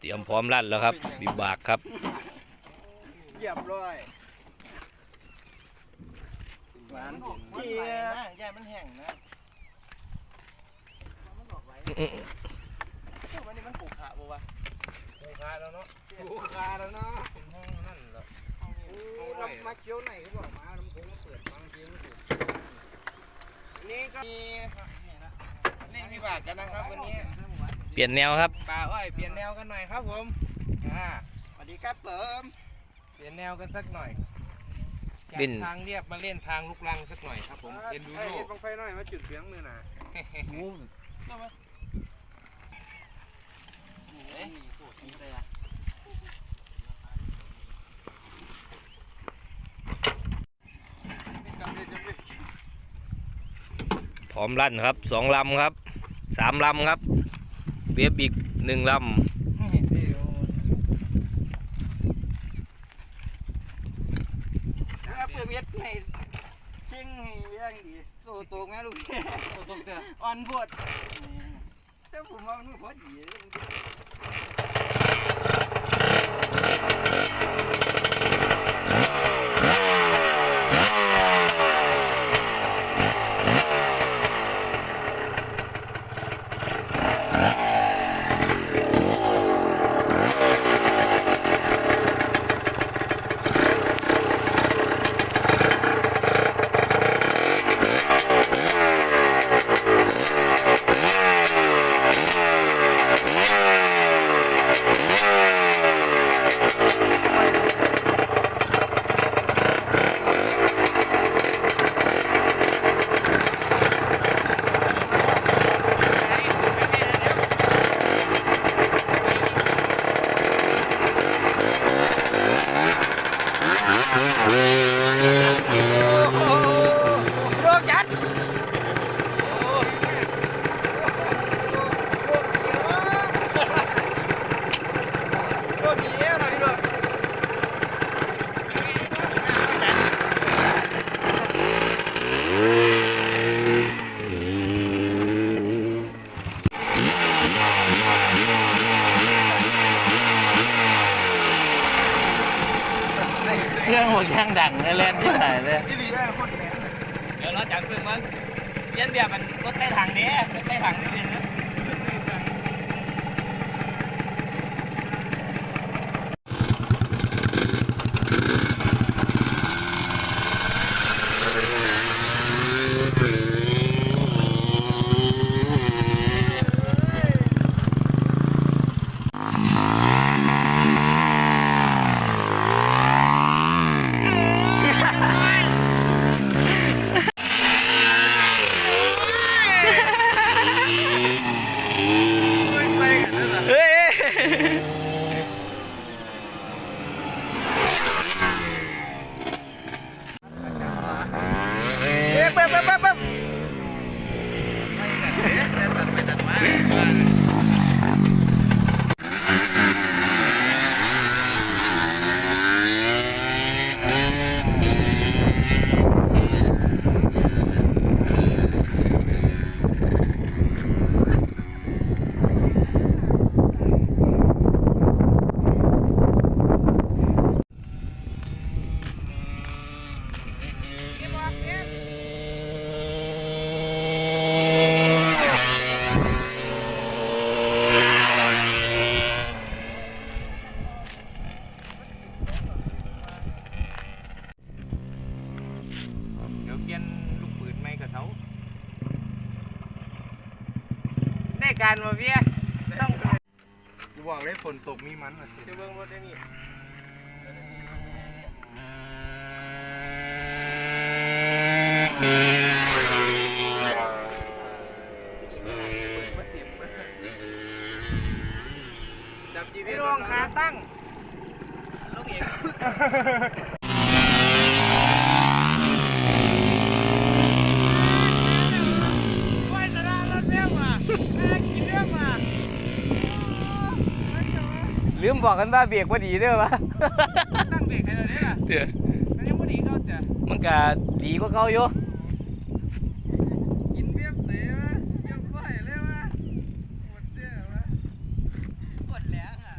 เตรียมพร้อมลั่นแล้วครับบิบากครับเรียบร้อยหวานเจี๊ยบแย่มันแห้งนะวันนี้มันผูกขาบ่วะผูกขาแล้วเนาะผูกขาแล้วเนาะห้องนั่นเหรอเรามาเคี้ยวไหนเขาบอกมาลำโพงมาเปิดฟังเพลงถูกนี่ก็มีเล่นวิบากกันนะครับวันนี้ เปลี่ยนแนวครับป่าอ้อยเปลี่ยนแนวกันหน่อยครับผมอ่าสวัสดีครับเปิมเปลี่ยนแนวกันสักหน่อยเล่จากนทางเรียบมาเล่นทางลูกรังสักหน่อยครับผมเอ็นดูไอ้โลเฮ็ดบังไฟหน่อยมาจุดเสียงมือหน่ะพร้อมลั่นครับสองลำครับสามลำครับ เบียบอีกหนึ่งลแล้วเปิดเวียดในเชิงให้ยังดีโซโตงนะลูกตรงเตะอ่อนปวดแต่ผมว่ามันพอดี โลกจัดโลกดีหน่อยด้วย เครื่องหัวย่างดังเลยเล่นที่ไหนเลย ที่ดีได้คนแหน เดี๋ยวเราจับเครื่งมันเลี้ยนเบียบมันรถใต้ถังนี้รถใต้ถังนี่นะ การมาเบี้ยต้องกูบอกเลยฝนตกมีมันอะเดี๋ยวเบิ่งรถได้นี่จับจีพีพี่รองขาตั้งลูกเอกไว้สระรถเรื่องมาแม่กินเรื่องมา ลืมบอกกันว่าเบรกว่าดีเด้อวะตั้งเบรกให้เราได้ล่ะเดี๋ยวมันยังไม่ดีเขาจะมันก็ดีกว่าเขาอยู่ กินเบี้ยเสียวะเบี้ยไฟเลยวะหมดเสียวะหมดแล้วอะ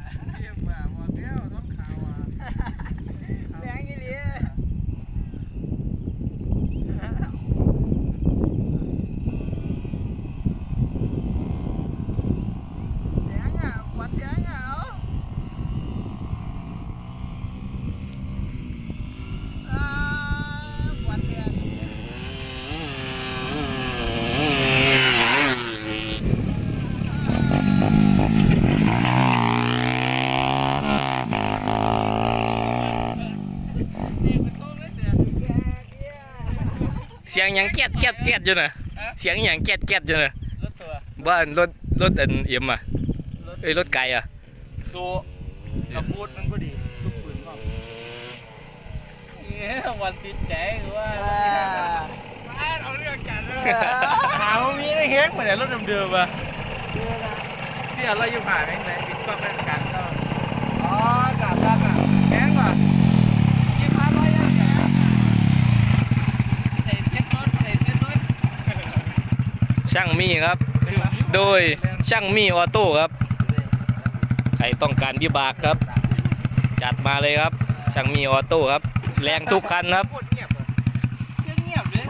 สียงหยังแก๊ดแก๊ดแก๊ดอยู่น่ะเสียงหยังแก๊ดแก๊ดอยู่น่ะรถตัวบ้านรถรถอันเอ็มอะรถเอ้ยรถไก่อะโซกับบูดมันก็ดีทุกปืนก็เนี่ยวันติดใจว่าเอาเรื่องกันเลยหาว่ามีไอ้เฮงเหมือนรถเดิมๆอะเนี่ยเราอยู่ผ่านไหนไหนปิดกล้องเป็นการก็อ๋อจับกันอะแพงว่ะยี่ห้าร้อยอะใส่เซ็ตรถใส่เซ็ตรถ ช่างมีครับ โดยช่างมีออโต้ครับ ใครต้องการวิบากครับ จัดมาเลยครับ ช่างมีออโต้ครับ แรงทุกคันครับโคตรเงียบเลยเงียบเลย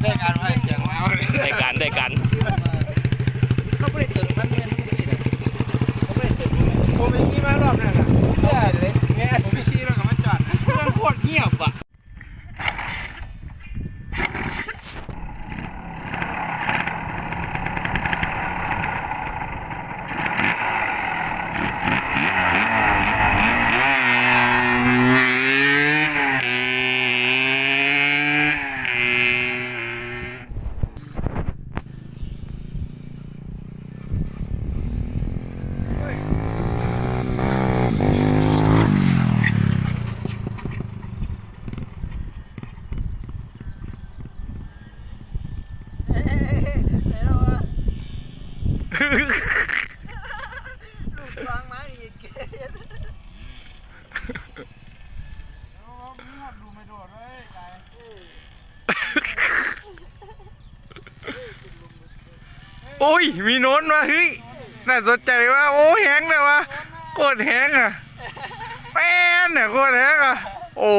ได้การไว้เสียงแล้วเลยได้การได้การเขาไม่ได้ตื่นมันเงินทุกทีเลยเขาไม่ได้ตื่นมันผมไปขี่มารอบนึงอะเชื่อเลยเนี่ยผมไปขี่แล้วก็มาจอดมันโคตรเงียบอะ วางไม้อีกเกตดูไม่โดดเลยไก่ โอ้ย มีโน้นมาเฮ้ย น่าสนใจว่า โอ้แหงเลยวะโคตรแหงอะแป้นเนี่ยโคตรแหงอะ โอ้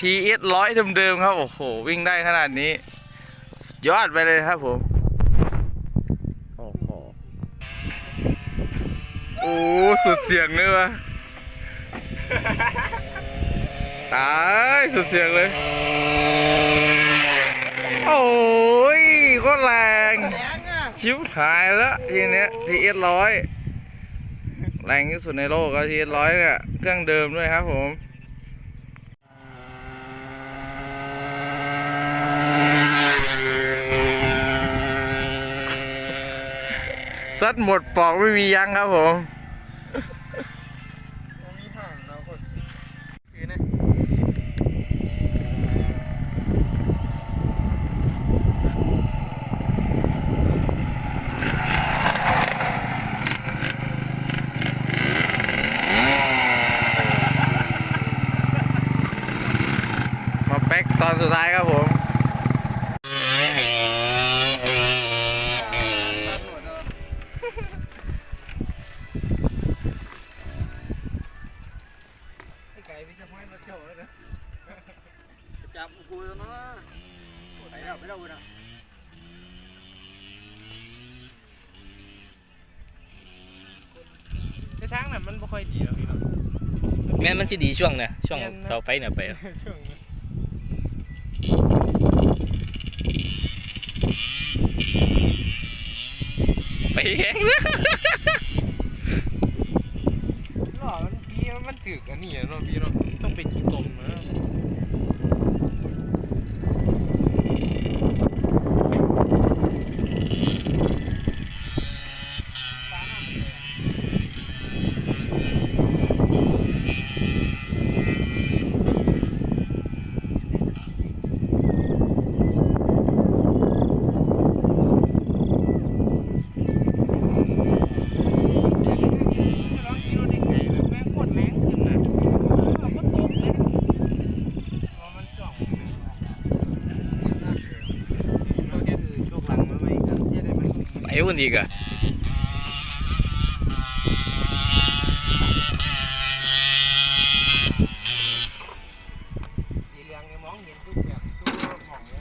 ทีเอสร้อยเดิมๆครับ โอ้โห วิ่งได้ขนาดนี้ ยอดไปเลยครับผมโอ้โหโอ้สุดเสียงเลยวะตายสุดเสียงเลย โอ้ยโคตรแรง แรงอะ ชิบหายแล้วทีเนี้ยทีเอสร้อยแรงที่สุดในโลกก็ทีเอสร้อยเนี่ยเครื่องเดิมด้วยครับผมซัดหมดปอกไม่มียั้งครับผมห่างเราคนคือนะ มาแป๊กตอน สุดท้ายครับผมไอ้ไก่พี่จะให้มาเที่ยวแล้วนะจับกูแล้วนะไปแล้วไปแล้วกูนะในทางนั้นมันไม่ค่อยดีหรอกพี่น้องแม่นมันสิดีช่วงเนี่ยช่วงแม่นนะเสาไฟเนี่ยไปอะ ช่วงนี้ไปแห้งหล่อมันพีมันถึกอันนี้เนาะพี่เนาะต้องเป็นขี้ตมเนาะร้องยีโร่ได้ไงแบบแม่งโคตรแรงขึ้นนะเราก็ตกเลยเพราะมันส่องเราจะถือโชคหลังมาไหมครับจะได้มัน ดีไปคนอีกอะ สีเหลืองเนี่ยมองเห็นทุกแบบทุกหม่องเลย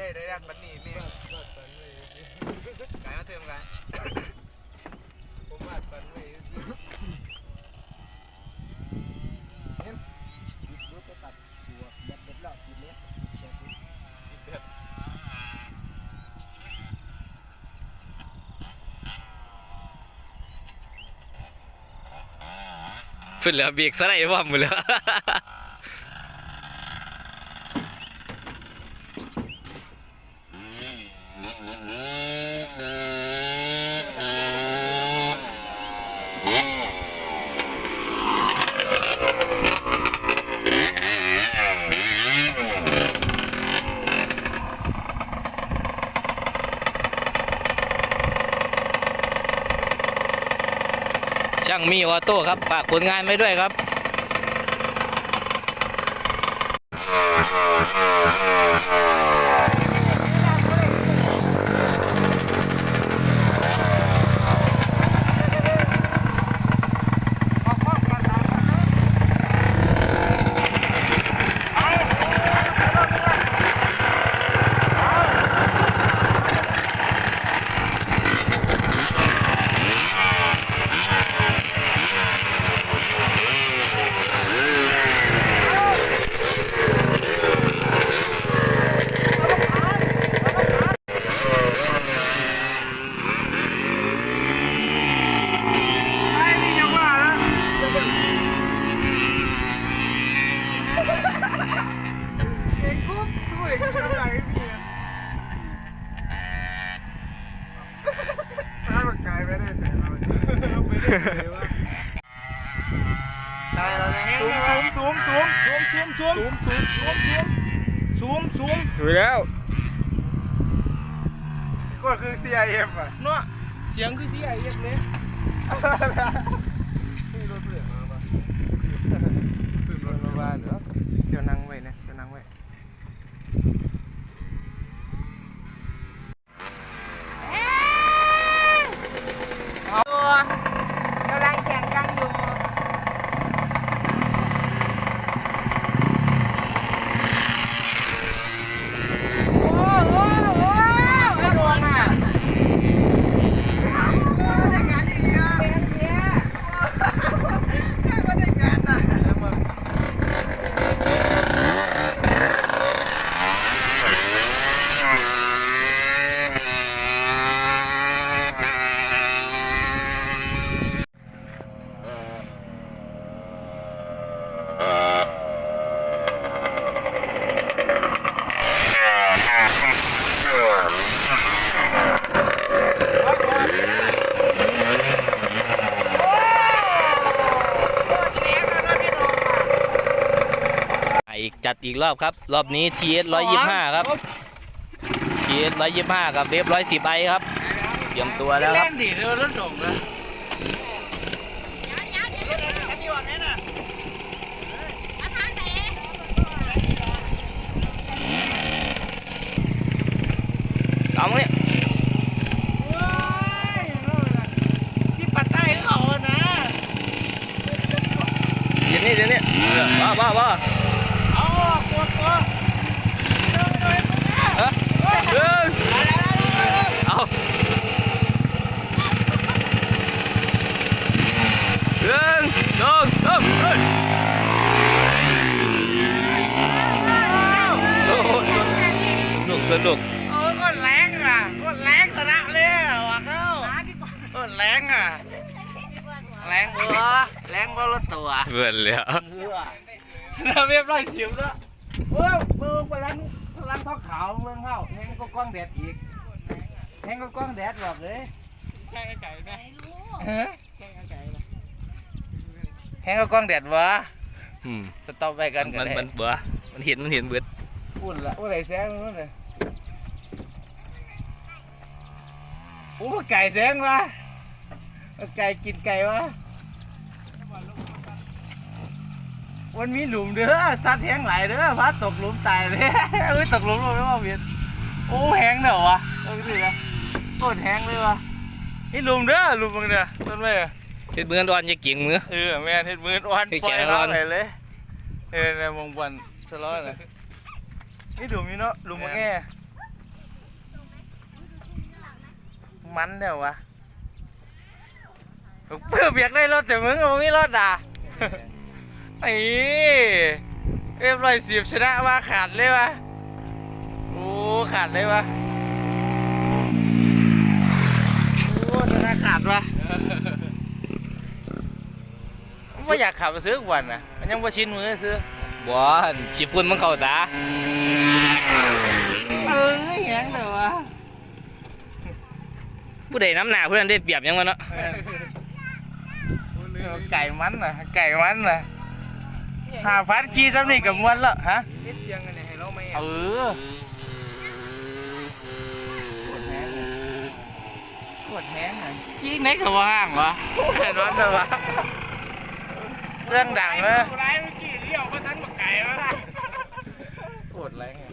ได้ได้ยันบันนี้นี่กายมาเติมกันผมวาดปันไว้รถไปตัดตัวแบบเด็ดแล้วกินเล็ด ขึ้นแล้วเบรกสไลด์ว่าหมดแล้ว ช่างมีออโต้ครับฝากผลงานไว้ด้วยครับไอ้นี่ยังว่าแล้วเองกุ๊บช่วยกันอะไรพี่ถ้ามันกลายไปได้แต่เราเรา ได้เลยว่าตายแล้วนะซูมซูมซูมซูมซูมซูมซูมซูมซูมซูมอยู่แล้ว ก็คือ CIF อะเนาะเสียงคือเสียเลยนี่รถเปลี่ยนมาป่ะขึ้นรถมาบ้านเหรอเดี๋ยวนั่งไว้นะเดี๋ยวนั่งไว้ ตัวกำลังแข่งกันอยู่ โอ้โหโอ้โหไม่โดนอะได้งานอีกเยอะเนี่ยก็ได้งานนะ อีกจัดอีกรอบครับ รอบนี้ TS 125 ครับ TS 125 กับเวฟ110ไอครับ เตรียมตัวแล้วคเล่รับนดิเดี๋ยวรถส่งนะเอามาเนี่ยที่ปัดใต้เขาอะนะเดี๋ยวนี้เดี๋ยวนี้เออมามามาเอาปวดตัว เออเออเอาหนึ่งสองสามเฮ้ยโอ้โห สนุกสนุกโอ้ก็แรงอะก็แรงชนะเลยอะว่ะเขาก็แรงอะแรงเออแรงก็รถตัวเบื่อแล้วเออแล้วเรียบร้อยสิวแล้วเออมือพลังพลังท้องขาวเมืองเข้าแห้งก็กล้องแดดอีกแห้งก็กล้องแดดแบบเลยแค่ไก่นะแค่ไก่นะแห้งก็กล้องแดดวะอืมสต็อปไปกันกัมันนมันเบื่อมันเห็นมันเห็นเบื่ออุ่นละอุ่นไหนแซงนู่นเลย โอ้ไก่แซงวะไก่กินไก่วะมันมีหลุมเด้อสัตว์แห้งหลายเด้อพัดตกหลุมตายเลยเอ้ยตกหลุมลงไม่ว่าเวียนโอ้แห้งเด้อวะเอาไปสินะโคตรแห้งเลยวะนี่ลุมเด้อลุมมึงเนี่ยต้นไม้อะเห็นเบื่อร้อนอย่าเก่งมือเออแม่นเฮ็ดมืออ่อนเฮ็ดปล่อยแขนอ่ร้ออนนเลยเลยเออในวงบอลสล้อน่ะนี่ลุมนี่เนาะลุมมาแง่ มันเดี๋ยววะเพื่อเบียกได้รถแต่มึงมึงไม่รถอะไอ้เอ็มร้อยสิบชนะมาขาดเลยวะโอ้ขาดเลยวะโอ้ชนะขาดวะไม่อยากขับไปซื้อทุกวันนะมันยังว่าชินมือซื้อบัวฉีดฝุ่นมันเข้าตา เออแหงเดี๋ยววะ ผู้ใดน้ำหนาผู้นั้นได้เปรียบยังวะเนาะไก่มันน่ะไก่มันน่ะหาฟัดขี่ซ้ำนี่กับมวนและฮะนิดเสียงกันเนี่ยให้เราไม่เออปวดแห้งอะขี้ไหนกับว่าห้างวะแค่นั้นเลยวะเรื่องดังเลยร้ายเมื่อกี้เลี้ยวมาทันมาไก่มาปวดแรงไง